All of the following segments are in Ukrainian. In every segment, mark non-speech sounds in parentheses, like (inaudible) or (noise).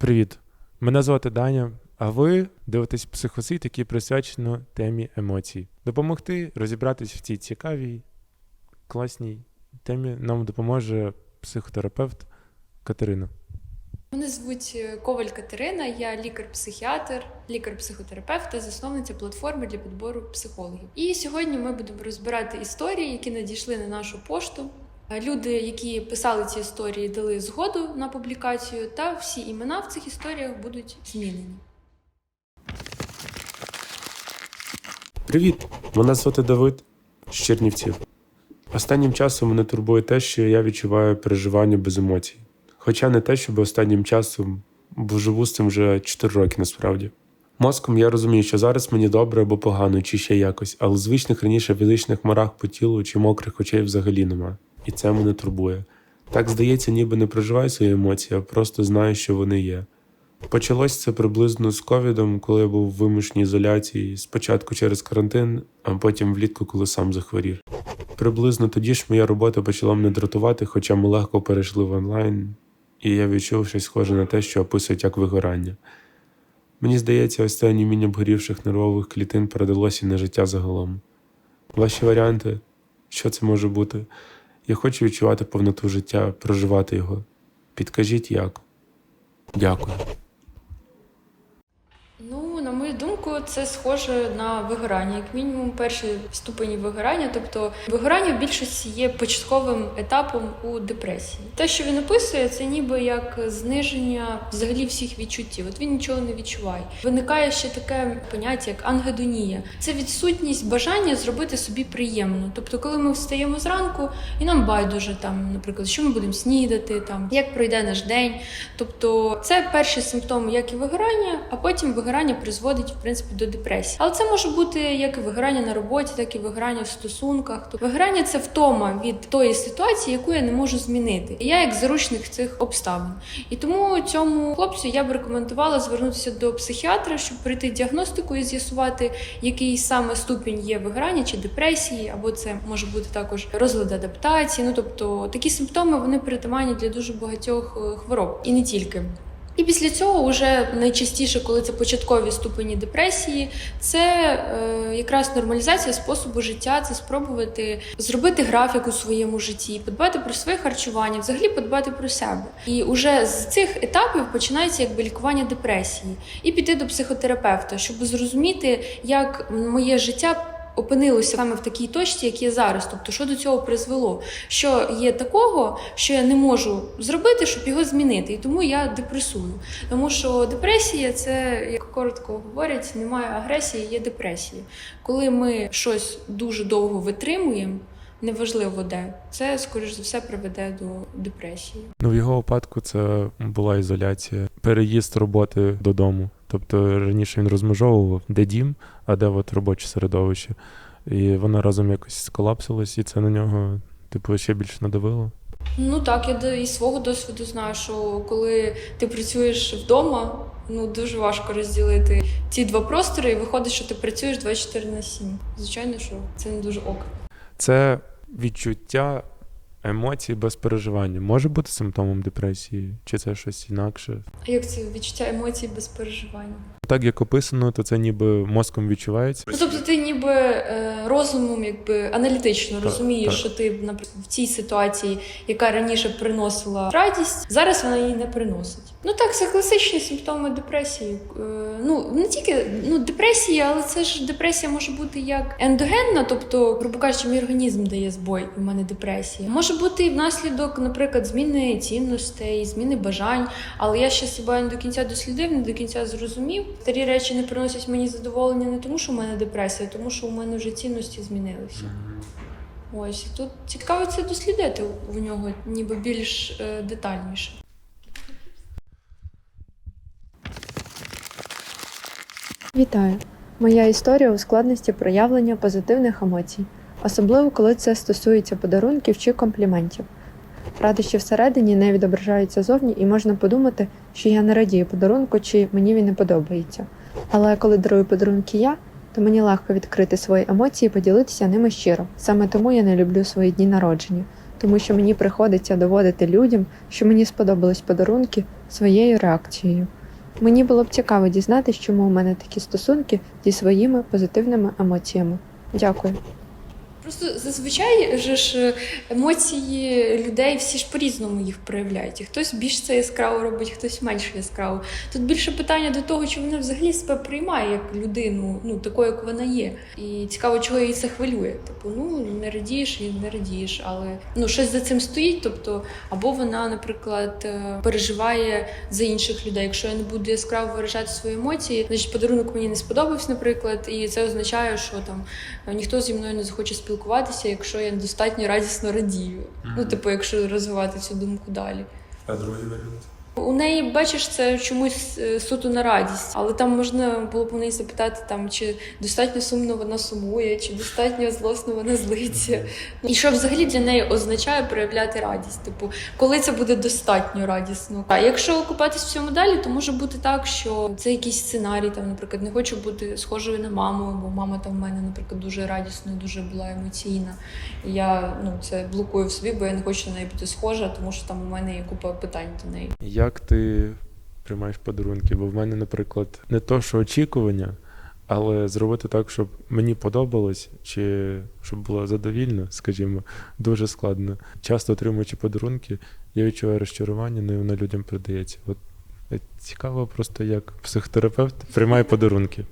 Привіт! Мене звати Даня, а ви дивитесь психосвіт, який присвячено темі емоцій. Допомогти розібратись в цій цікавій, класній темі нам допоможе психотерапевт Катерина. Мене звуть е, Коваль Катерина, я лікар-психіатр, лікар-психотерапевт та засновниця платформи для підбору психологів. І сьогодні ми будемо розбирати історії, які надійшли на нашу пошту. Е, Люди, які писали ці історії, дали згоду на публікацію, та всі імена в цих історіях будуть змінені. Привіт! Мене звати Давид з Чернівців. Останнім часом мене турбує те, що я відчуваю переживання без емоцій. Хоча не те, щоб останнім часом, бо живу з цим вже 4 роки насправді. Мозком я розумію, що зараз мені добре або погано, чи ще якось, але звичних раніше фізичних марах по тілу чи мокрих очей взагалі нема. І це мене турбує. Так здається, ніби не проживаю свої емоції, а просто знаю, що вони є. Почалось це приблизно з ковідом, коли я був в вимушеній ізоляції, спочатку через карантин, а потім влітку, коли сам захворів. Приблизно тоді ж моя робота почала мене дратувати, хоча ми легко перейшли в онлайн, і я відчув щось схоже на те, що описують як вигорання. Мені здається, ось це оніміння обгорівших нервових клітин передалося і на життя загалом. Ваші варіанти, що це може бути? Я хочу відчувати повноту життя, проживати його. Підкажіть як. Дякую. Ну, на мою думку, це схоже на вигорання, як мінімум, перші ступені вигорання. Тобто, вигорання в більшості є початковим етапом у депресії. Те, що він описує, це ніби як зниження взагалі всіх відчуттів. От він нічого не відчуває. Виникає ще таке поняття, як ангедонія. Це відсутність бажання зробити собі приємно. Тобто, коли ми встаємо зранку, і нам байдуже там, наприклад, що ми будемо снідати, там як пройде наш день. Тобто, це перші симптоми, як і вигорання, а потім вигорання призводить в принципі до депресії. Але це може бути як і вигорання на роботі, так і вигорання в стосунках. Тобто вигорання це втома від тої ситуації, яку я не можу змінити. І я як заручник цих обставин. І тому цьому хлопцю я б рекомендувала звернутися до психіатра, щоб пройти діагностику і з'ясувати, який саме ступінь є вигорання чи депресії, або це може бути також розлад адаптації. Ну тобто такі симптоми вони притаманні для дуже багатьох е, хвороб, і не тільки. І після цього, вже найчастіше, коли це початкові ступені депресії, це е, якраз нормалізація способу життя, це спробувати зробити графік у своєму житті, подбати про своє харчування, взагалі подбати про себе. І вже з цих етапів починається якби лікування депресії, і піти до психотерапевта, щоб зрозуміти, як моє життя опинилося саме в такій точці, як є зараз. Тобто, що до цього призвело? Що є такого, що я не можу зробити, щоб його змінити. І тому я депресую. Тому що депресія це, як коротко говорять, немає агресії, є депресія. Коли ми щось дуже довго витримуємо. Неважливо де, це скоріш за все приведе до депресії. Ну, в його випадку це була ізоляція, переїзд роботи додому. Тобто раніше він розмежовував, де дім, а де от робоче середовище. І воно разом якось сколапсилось, і це на нього, типу, ще більше надавило. Ну так, я із свого досвіду знаю, що коли ти працюєш вдома, ну дуже важко розділити ці два простори, і виходить, що ти працюєш 24 на 7. Звичайно, що це не дуже ок. Це відчуття емоцій без переживання. Може бути симптомом депресії, чи це щось інакше? А як це відчуття емоцій без переживання? Так як описано, то це ніби мозком відчувається. Ну тобто ти ніби е, розумом, якби аналітично Так, розумієш, так. що ти наприклад в цій ситуації, яка раніше приносила радість, зараз вона її не приносить. Ну так, це класичні симптоми депресії. Е, ну не тільки ну депресія, але це ж депресія може бути як ендогенна, тобто, грубо кажучи, мій організм дає збой, в мене депресія. Може бути і внаслідок, наприклад, зміни цінностей, зміни бажань. Але я ще себе не до кінця дослідив, не до кінця зрозумів. Старі речі не приносять мені задоволення не тому, що в мене депресія, а тому що у мене вже цінності змінилися. Ось і тут цікаво це дослідити у нього, ніби більш е, детальніше. Вітаю! Моя історія у складності проявлення позитивних емоцій, особливо коли це стосується подарунків чи компліментів. Радощі всередині не відображаються зовні, і можна подумати, що я не радію подарунку чи мені він не подобається. Але коли дарую подарунки я, то мені легко відкрити свої емоції і поділитися ними щиро. Саме тому я не люблю свої дні народження, тому що мені приходиться доводити людям, що мені сподобались подарунки своєю реакцією. Мені було б цікаво дізнатися, чому у мене такі стосунки зі своїми позитивними емоціями. Дякую. Просто зазвичай же ж емоції людей всі ж по-різному їх проявляють. І хтось більш це яскраво робить, хтось менш яскраво. Тут більше питання до того, чи вона взагалі себе приймає як людину, ну такою, як вона є. І цікаво, чого її це хвилює. Типу, ну не радієш і не радієш, але ну щось за цим стоїть. Тобто, або вона, наприклад, е, переживає за інших людей. Якщо я не буду яскраво виражати свої емоції, значить подарунок мені не сподобався, наприклад, і це означає, що там е, ніхто зі мною не захоче спілкуватися, якщо я достатньо радісно радію. Ну, типу, якщо розвивати цю думку далі. А другий варіант? У неї, бачиш, це чомусь е, суто на радість, але там можна було б у неї запитати, там, чи достатньо сумно вона сумує, чи достатньо злосно вона злиться. І що взагалі для неї означає проявляти радість? Типу, коли це буде достатньо радісно? А якщо купатись в цьому далі, то може бути так, що це якийсь сценарій, там, наприклад, не хочу бути схожою на маму, бо мама там в мене, наприклад, дуже радісна, дуже була емоційна. І я ну це блокую в собі, бо я не хочу на неї бути схожа, тому що там у мене є купа питань до неї. Як ти приймаєш подарунки? Бо в мене, наприклад, не то, що очікування, але зробити так, щоб мені подобалось, чи щоб було задовільно, скажімо, дуже складно. Часто отримуючи подарунки, я відчуваю розчарування, ну і воно людям передається. От е, цікаво, просто як психотерапевт приймає подарунки.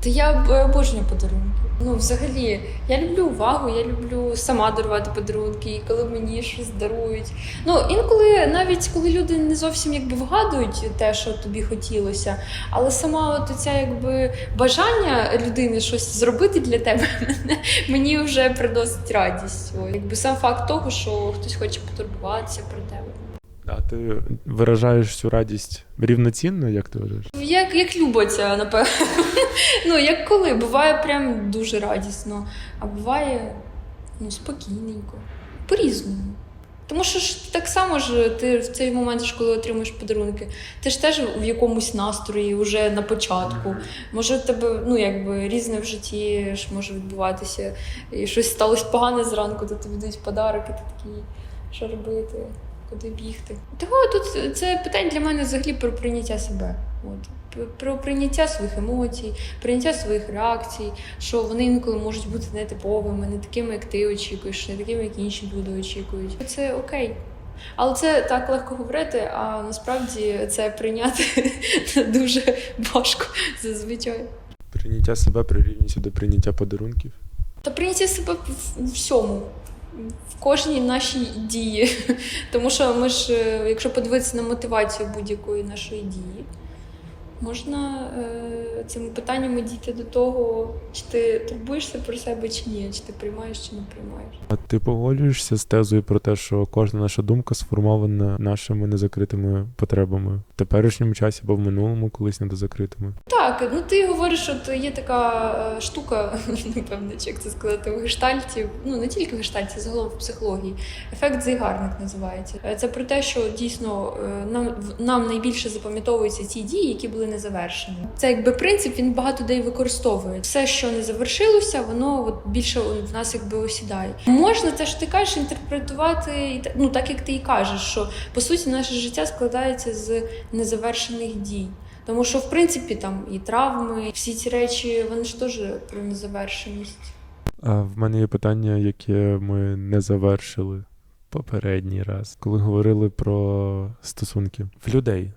Та я б- обожнюю подарунки. Ну, взагалі, я люблю увагу, я люблю сама дарувати подарунки, і коли мені щось дарують. Ну, інколи, навіть коли люди не зовсім якби вгадують те, що тобі хотілося, але сама от ця якби бажання людини щось зробити для тебе (laughs) мені вже приносить радість. Якби сам факт того, що хтось хоче потурбуватися про тебе. А ти виражаєш цю радість рівноцінно, як ти вважаєш? Як, як любиться, напевно. (laughs) Ну, як коли. Буває прям дуже радісно, а буває ну, спокійненько. По-різному. Тому що ж так само ж ти в цей момент, ж, коли отримуєш подарунки, ти ж теж в якомусь настрої вже на початку. Може, в тебе ну, якби, різне в житті ж може відбуватися. І щось сталося погане зранку, то тобі дають подарок, і ти такий, що робити, куди бігти. Того тут це питання для мене взагалі про прийняття себе. От. Про прийняття своїх емоцій, прийняття своїх реакцій, що вони інколи можуть бути нетиповими, не такими, як ти очікуєш, не такими, як інші люди очікують. Це окей. Але це так легко говорити, а насправді це прийняти (laughs) дуже важко зазвичай. Прийняття себе прирівнюється до прийняття подарунків. Та прийняття себе в всьому, в кожній нашій дії. (laughs) Тому що ми ж, е, якщо подивитися на мотивацію будь-якої нашої дії, можна е, цими питаннями дійти до того, чи ти турбуєшся про себе чи ні, чи ти приймаєш чи не приймаєш. А ти погоджуєшся з тезою про те, що кожна наша думка сформована нашими незакритими потребами в теперішньому часі або в минулому, колись недозакритими. Так, ну ти говориш, що то є така е, штука, (laughs) напевно, чи як це сказати, в гештальті, ну не тільки в гештальті, загалом в психології. Ефект зайгарник називається. Е, Це про те, що дійсно е, нам нам найбільше запам'ятовуються ті дії, які були незавершені. Це якби принцип, він багато людей використовує. Все, що не завершилося, воно от більше в нас якби осідає. Можна те, що ти кажеш, інтерпретувати ну так, як ти і кажеш, що по суті наше життя складається з незавершених дій. Тому що, в принципі, там і травми, і всі ці речі, вони ж теж про незавершеність. А в мене є питання, яке ми не завершили попередній раз, коли говорили про стосунки в людей.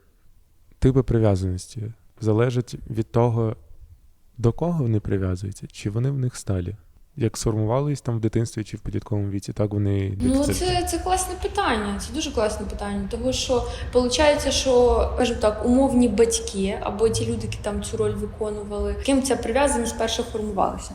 Типи прив'язаності залежать від того, до кого вони прив'язуються, чи вони в них сталі. Як сформувались там в дитинстві чи в підлітковому віці, так вони Ну, це це, класне питання. Це дуже класне питання. Тому що виходить, що скажімо так, умовні батьки або ті люди, які там цю роль виконували, ким ця прив'язаність перша формувалася.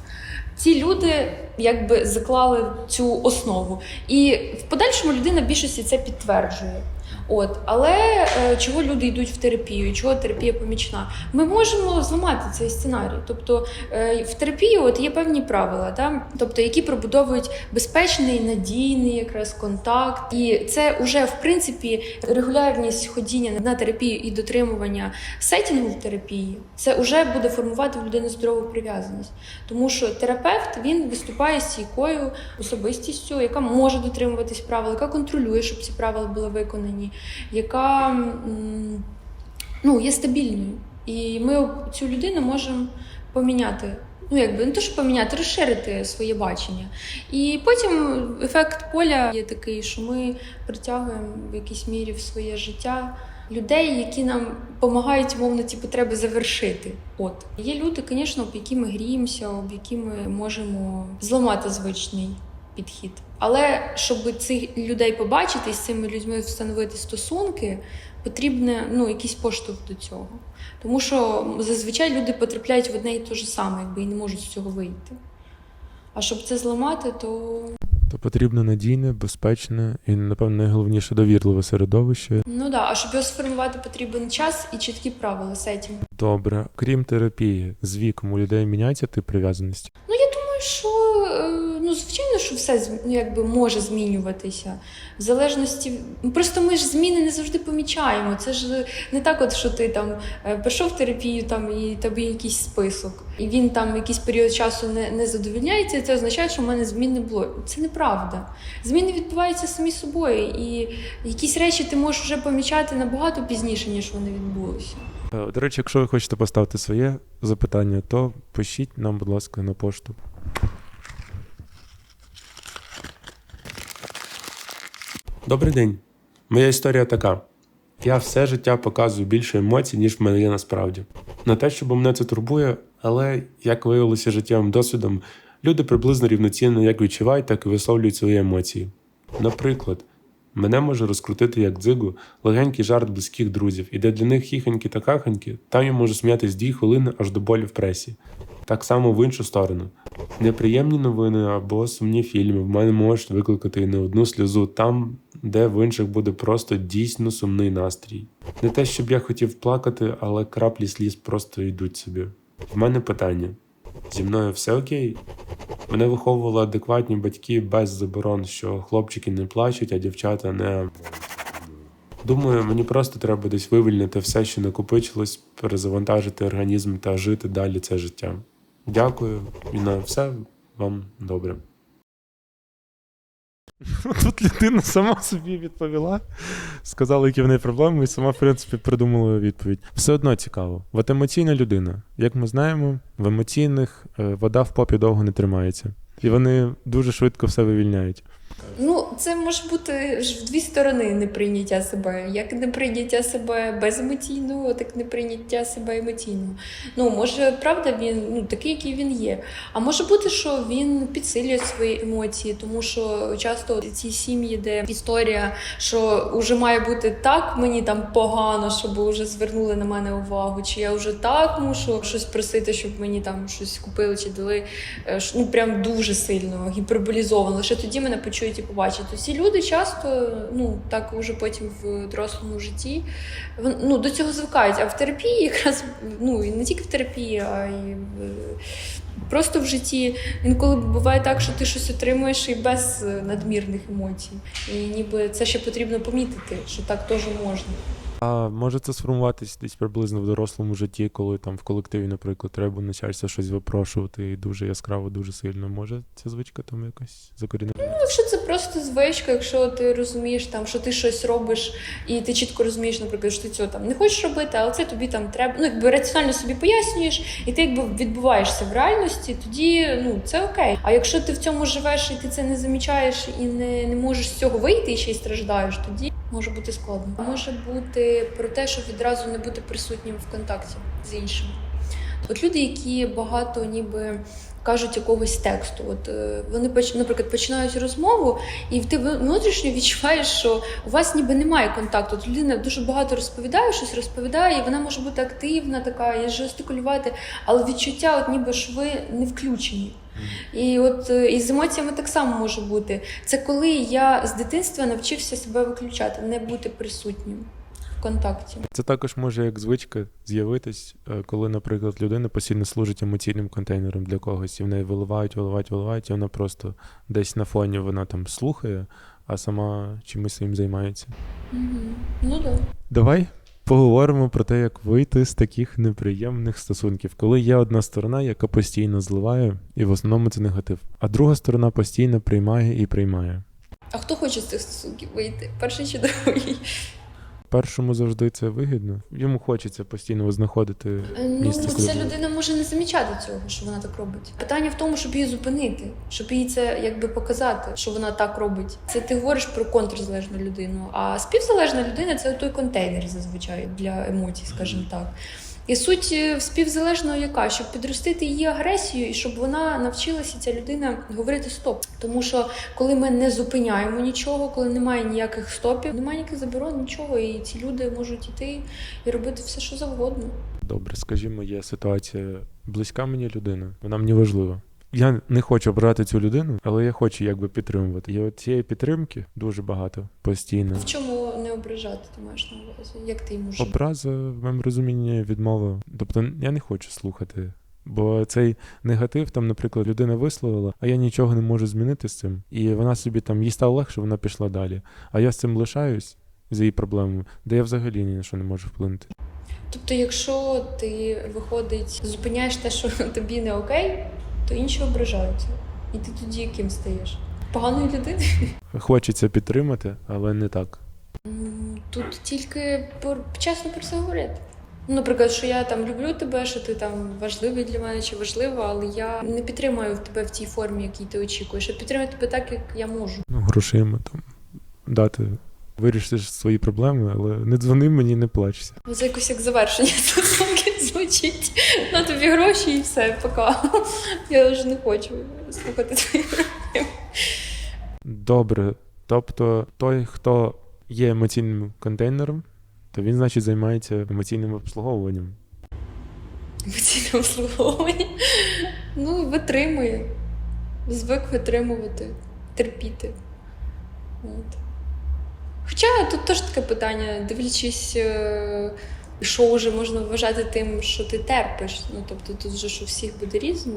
Ці люди якби заклали цю основу, і в подальшому людина більшості це підтверджує. От, але е, чого люди йдуть в терапію, чого терапія помічна? Ми можемо зламати цей сценарій. Тобто е, в терапії от є певні правила, та? тобто які пробудовують безпечний, надійний якраз контакт. І це вже в принципі регулярність ходіння на терапію і дотримування сетінгу в терапії. Це вже буде формувати в людини здорову прив'язаність, тому що терапевт він виступає стійкою особистістю, яка може дотримуватись правил, яка контролює, щоб ці правила були виконані, яка ну, є стабільною. І ми цю людину можемо поміняти. Ну, якби не то, що поміняти, розширити своє бачення. І потім ефект поля є такий, що ми притягуємо в якійсь мірі в своє життя людей, які нам допомагають мовно ці потреби завершити. От є люди, звісно, об які ми гріємося, об які ми можемо зламати звичний підхід. Але щоб цих людей побачити з цими людьми встановити стосунки, потрібне ну якийсь поштовх до цього. Тому що зазвичай люди потрапляють в одне і те ж саме, якби і не можуть з цього вийти. А щоб це зламати, то То потрібно надійне, безпечне і, напевно, найголовніше довірливе середовище. ну да, а щоб його сформувати, потрібен час і чіткі правила сетінгу. Добре, крім терапії, з віком у людей міняється тип прив'язаності. Ну, я думаю, що е, ну, звичайно, що все ну, якби може змінюватися. В залежності. ну, Просто ми ж зміни не завжди помічаємо. Це ж не так, от, що ти там е, прийшов в терапію там, і тобі якийсь список, і він там якийсь період часу не, не задовільняється, це означає, що в мене змін не було. Це неправда. Зміни відбуваються самі собою, і якісь речі ти можеш вже помічати набагато пізніше, ніж вони відбулися. Е, До речі, якщо ви хочете поставити своє запитання, то пишіть нам, будь ласка, на пошту. Добрий день. Моя історія така. Я все життя показую більше емоцій, ніж в мене є насправді. Не те, щоб мене це турбує, але як виявилося життєвим досвідом, люди приблизно рівноцінно як відчувають, так і висловлюють свої емоції. Наприклад, мене може розкрутити як дзигу легенький жарт близьких друзів, і де для них хіхоньки та кахоньки, там я можу сміятись дві хвилини аж до болі в пресі. Так само в іншу сторону. Неприємні новини або сумні фільми в мене можуть викликати не одну сльозу там, де в інших буде просто дійсно сумний настрій. Не те, щоб я хотів плакати, але краплі сліз просто йдуть собі. В мене питання: зі мною все окей? Мене виховували адекватні батьки без заборон, що хлопчики не плачуть, а дівчата не. Думаю, мені просто треба десь вивільнити все, що накопичилось, перезавантажити організм та жити далі це життя. Дякую і на все вам добре. (laughs) Тут людина сама собі відповіла, сказала, які в неї проблеми, і сама, в принципі, придумала відповідь. Все одно цікаво. От емоційна людина. Як ми знаємо, в емоційних е, вода в попі довго не тримається. І вони дуже швидко все вивільняють. Ну, це може бути ж в дві сторони неприйняття себе. Як неприйняття себе беземоційного, так неприйняття себе емоційного. Ну, може, правда, він ну, такий, який він є. А може бути, що він підсилює свої емоції, тому що часто ці сім'ї, де історія, що вже має бути так, мені там погано, щоб вже звернули на мене увагу, чи я вже так мушу щось просити, щоб мені там щось купили чи дали. Е, Ну прям дуже сильно гіперболізовано. Лише тоді мене почують і побачать. Усі люди часто, ну так уже потім в дорослому житті, ну до цього звикають. А в терапії, якраз ну і не тільки в терапії, а й просто в житті. Інколи буває так, що ти щось отримуєш і без е, надмірних емоцій. І ніби це ще потрібно помітити, що так теж можна. А може це сформуватись десь приблизно в дорослому житті, коли там в колективі, наприклад, треба начальство щось випрошувати і дуже яскраво, дуже сильно. Може ця звичка там якось закорінити? Ну, якщо це просто звичка, якщо ти розумієш, там, що ти щось робиш, і ти чітко розумієш, наприклад, що ти цього там не хочеш робити, але це тобі там треба. Ну, якби раціонально собі пояснюєш, і ти якби відбуваєшся в реальності, тоді ну це окей. А якщо ти в цьому живеш і ти це не замічаєш і не, не можеш з цього вийти і ще й страждаєш, тоді може бути складно. Може бути про те, щоб відразу не бути присутнім в контакті з іншим. От люди, які багато ніби кажуть якогось тексту, от е, вони наприклад, починають розмову, і ти внутрішньо відчуваєш, що у вас ніби немає контакту. От людина дуже багато розповідає, щось розповідає, і вона може бути активна, така і жестикулювати, але відчуття, от ніби ж ви не включені. І от е, і з емоціями так само може бути. Це коли я з дитинства навчився себе виключати, не бути присутнім контакті. Це також може як звичка з'явитись, е, коли, наприклад, людина постійно служить емоційним контейнером для когось, і в неї виливають, виливають, виливають, і вона просто десь на фоні вона там слухає, а сама чимось своїм займається. Угу. Ну так. Давай поговоримо про те, як вийти з таких неприємних стосунків, коли є одна сторона, яка постійно зливає, і в основному це негатив, а друга сторона постійно приймає і приймає. А хто хоче з цих стосунків вийти? Перший чи другий? Першому завжди це вигідно. Йому хочеться постійно знаходити Ну, місце. ця коли- людина може не замічати цього, що вона так робить. Питання в тому, щоб її зупинити, щоб їй це якби показати, що вона так робить. Це ти говориш про контрзалежну людину. А співзалежна людина це той контейнер зазвичай для емоцій, скажімо так. І суть е, в співзалежного яка? Щоб підростити її агресію і щоб вона навчилася ця людина говорити стоп. Тому що коли ми не зупиняємо нічого, коли немає ніяких стопів, немає ніяких заборон, нічого, і ці люди можуть іти і робити все, що завгодно. Добре, скажімо, є ситуація близька мені людина, вона мені важлива. Я не хочу обрати цю людину, але я хочу якби підтримувати. І от цієї підтримки дуже багато постійно. В чому ображати ти маєш на увазі? Як ти йому жив? Образа, в моєму розумінні, відмова. Тобто я не хочу слухати. Бо цей негатив, там, наприклад, людина висловила, а я нічого не можу змінити з цим. І вона собі там їй стало легше, вона пішла далі. А я з цим лишаюсь з її проблемами, де я взагалі ні на що не можу вплинути. Тобто, якщо ти виходить, зупиняєш те, що (laughs) тобі не окей, то інші ображаються. І ти тоді яким стаєш? Поганою людиною? Хочеться підтримати, але не так. Тут тільки чесно про це говорити. Ну, Наприклад, що я там люблю тебе, що ти там важливий для мене чи важлива, але я не підтримую тебе в тій формі, якій ти очікуєш. Я підтримую тебе так, як я можу. ну, грошима там дати. Вирішити свої проблеми, але не дзвони мені, не плачся. Це якось як завершення (laughs) стосунків звучить. На тобі гроші і все, пока. Я вже не хочу слухати твої проблеми. Добре. Тобто, той, хто є емоційним контейнером, то він, значить, займається емоційним обслуговуванням. Емоційне обслуговування. Ну, витримує. Звик витримувати, терпіти. От. Хоча тут теж таке питання, дивлячись, е, що вже можна вважати тим, що ти терпиш. Ну, тобто тут вже ж у всіх буде різний,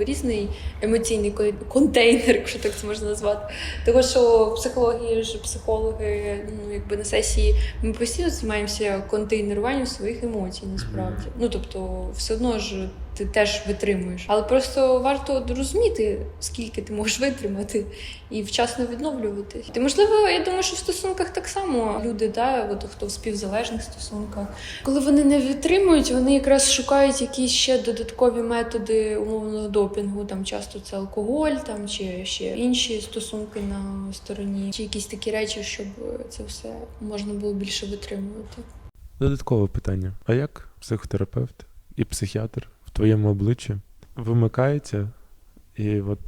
різний емоційний кон- контейнер, якщо так це можна назвати. Того, що психології ж психологи, ну якби на сесії ми постійно займаємося контейнеруванням своїх емоцій, насправді. Ну тобто, все одно ж ти теж витримуєш. Але просто варто розуміти, скільки ти можеш витримати і вчасно відновлюватись. Ти можливо, я думаю, що в стосунках так само люди, да, от хто в співзалежних стосунках, коли вони не витримують, вони якраз шукають якісь ще додаткові методи умовного допінгу. Там часто це алкоголь, там чи ще інші стосунки на стороні, чи якісь такі речі, щоб це все можна було більше витримувати. Додаткове питання: а як психотерапевт і психіатр твоєму обличчі вимикається, і от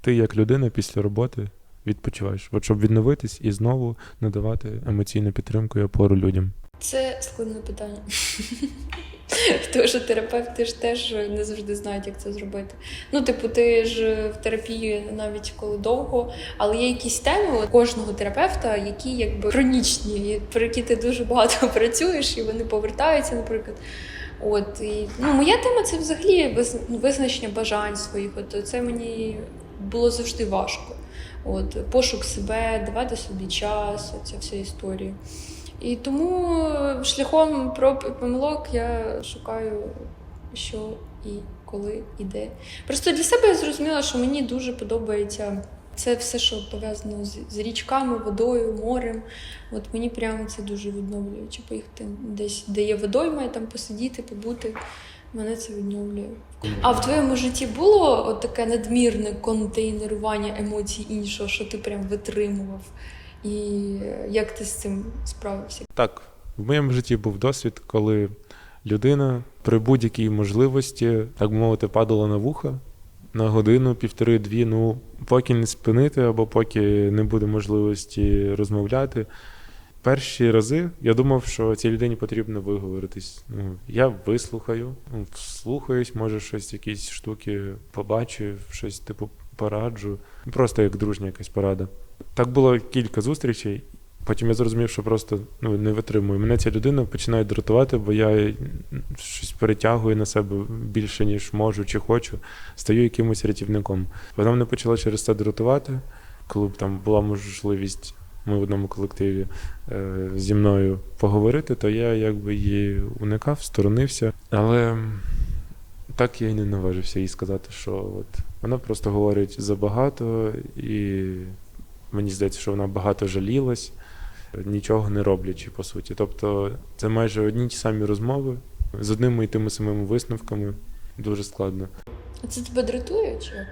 ти, як людина, після роботи відпочиваєш, от щоб відновитись і знову надавати емоційну підтримку і опору людям. Це складне питання. (laughs) Тому що терапевти ж теж не завжди знають, як це зробити. Ну, типу, ти ж в терапії навіть коли довго, але є якісь теми у кожного терапевта, які якби хронічні, про які ти дуже багато (laughs) працюєш, і вони повертаються, наприклад. От і ну, моя тема це взагалі визначення бажань своїх. От це мені було завжди важко. От пошук себе, давати собі час, ця вся історія. І тому шляхом проб і помилок я шукаю, що і коли і де. Просто для себе я зрозуміла, що мені дуже подобається це все, що пов'язано з, з річками, водою, морем. От мені прямо це дуже відновлює. Чи поїхати десь, де є водойма, і там посидіти, побути. Мене це відновлює. А в твоєму житті було от таке надмірне контейнерування емоцій іншого, що ти прям витримував? І як ти з цим справився? Так, в моєму житті був досвід, коли людина при будь-якій можливості, так мовити, падала на вуха на годину, півтори-дві. Ну, поки не спинити або поки не буде можливості розмовляти. Перші рази я думав, що цій людині потрібно виговоритись. Ну, я вислухаю, ну, вслухаюсь, може, щось, якісь штуки побачу, щось типу пораджу. Просто як дружня якась порада. Так було кілька зустрічей. Потім я зрозумів, що просто ну, не витримую. Мене ця людина починає дратувати, бо я щось перетягую на себе більше, ніж можу чи хочу, стаю якимось рятівником. Вона мене почала через це дратувати, коли б там була можливість, ми в одному колективі е, зі мною поговорити, то я якби її уникав, сторонився. Але так я й не наважився їй сказати, що от вона просто говорить забагато, і мені здається, що вона багато жалілась, нічого не роблячи, по суті. Тобто це майже одні ті самі розмови з одними і тими самими висновками. Дуже складно. А це тебе дратує? Чи?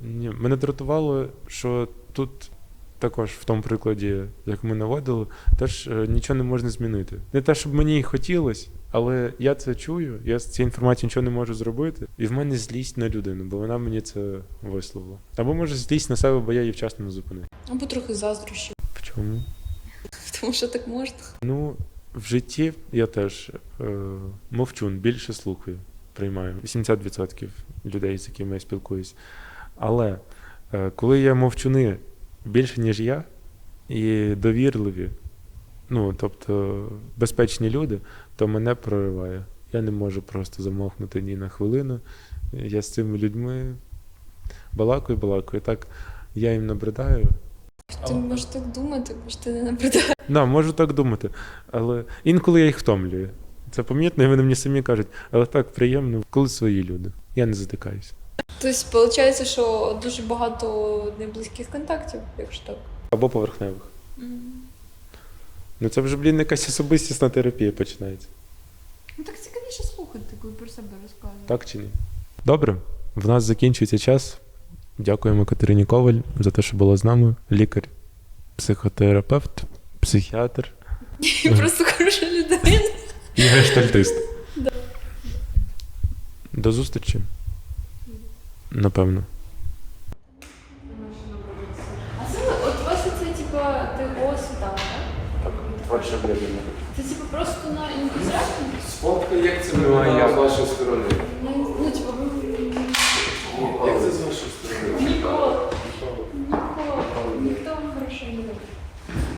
Ні, мене дратувало, що тут також в тому прикладі, як ми наводили, теж е, нічого не можна змінити. Не те, щоб мені і хотілося, але я це чую, я з цією інформацією нічого не можу зробити, і в мене злість на людину, бо вона мені це висловила. Або може злість на себе, бо я її вчасно не зупинив. Або трохи заздрощів, чому? тому що так можна. Ну, в житті я теж е, мовчун, більше слухаю, приймаю. 80% людей, з якими я спілкуюсь. Але е, коли є мовчуни більше, ніж я, і довірливі, ну, тобто безпечні люди, то мене прориває. Я не можу просто замовкнути ні на хвилину. Я з цими людьми балакаю, балакаю. Так я їм набридаю, Ти можеш так думати, бо ж ти не набридаєш. Да, можу так думати. Але інколи я їх втомлюю. Це помітно, і вони мені самі кажуть, але так приємно, коли свої люди. Я не затикаюся. Тобто, виходить, що дуже багато неблизьких контактів, якщо так. Або поверхневих. Ну це вже, блін, якась особистісна терапія починається. Ну так цікавіше слухати, коли про себе розказуєш. Так чи ні? Добре, в нас закінчується час. Дякуємо Катерині Коваль за те, що була з нами. Лікар, психотерапевт, психіатр (laughs) просто хороша людина. і гештальтист. До зустрічі. Напевно. А це от у вас це типа ТО світала, так? Творче об'єднання. Це типа просто на ентузіазмі? Сфоткай, як це виглядає з вашої сторони.